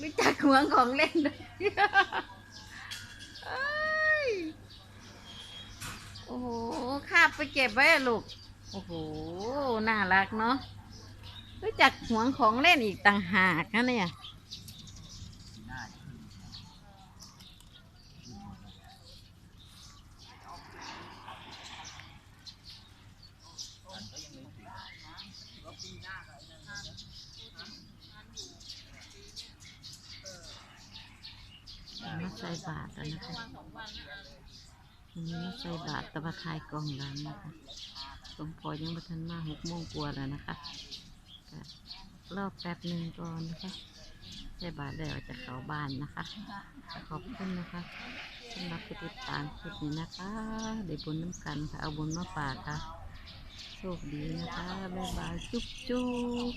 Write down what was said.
รู้จักห่วงของเล่นด้วยเอ้ยโอ้โหคาบไปเก็บไว้ลูก โอ้โห น่ารักเนาะ รู้จักห่วงของเล่นอีกต่างหากนะเนี่ย มาใส่บาทแล้วนะคะวันนี้มาใส่บาทตะบะทายกองหลังนะคะสมพอยังมาทันมาหกโมงกว่าแล้วนะคะรอบแป๊บหนึ่งก่อนนะคะใส่บาทแล้วจะเข้าบ้านนะคะ ขอบคุณนะคะสำหรับผู้ติดตามคลิปนี้นะคะได้บุญน้ำกันค่ะเอาบุญมาฝากค่ะโชคดีนะคะบ๊ายบายจุ๊บจุ๊บ